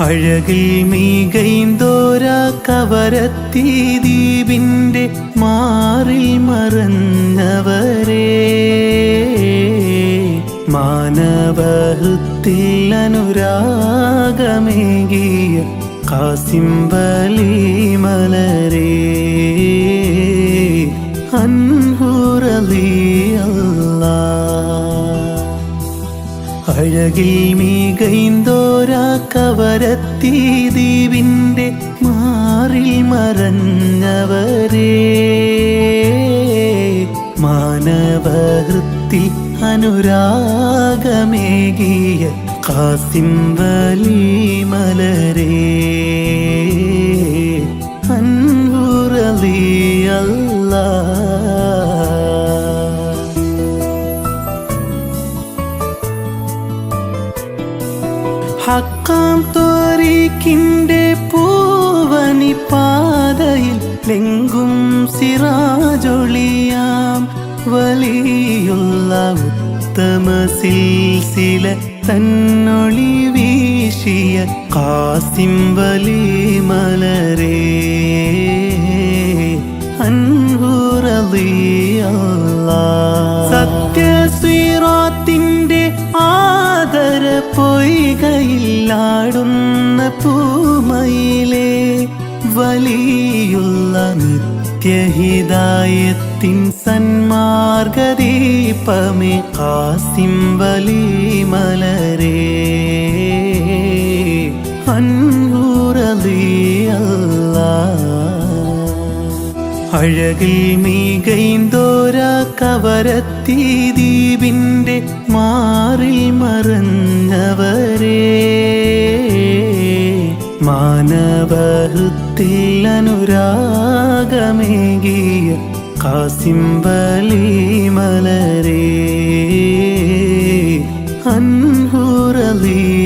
അഴകിൽ മീകൈന്തോരാ കവരത്തി ദീപിന്റെ മാറിൽ മറന്നവരേ മാനവഹൃത്തിൽ അനുരാഗമേകിയ കാസിംബലി മലരേ. അൻഹുറലി അഴകിൽ മീകൈന്തോര കവരത്തി ദീപിന്റെ മാറിൽ മറഞ്ഞവരേ മാനവഹൃത്തിൽ അനുരാഗമേകിയ കാസിം വലി മലരേ ഹക്കാം തോരിക്കിന്റെ പൂവനി പാതയിൽ ലെങ്കും സിറാജൊളിയാം. വലിയുള്ള ഉത്തമ സിൽസില തന്നൊളി വീശിയ കാസിം വലി മലരേ പൊയ്കയില്ലാടുന്ന പൂമയിലെ വലിയുള്ള നിത്യഹിതായത്തിൻ സന്മാർഗദീപമേ കാസിം വലി മലരേ അൻഹുറലിയല്ലാ അഴകിൽ മീകൈന്തോര കവരത്തി ദീപിന്റെ മാറിൽ മറന്നവരേ. മാനവഹൃത്തിൽ അനുരാഗമേകിയ കാസിംബലി മലരേ. അൻഹുറലി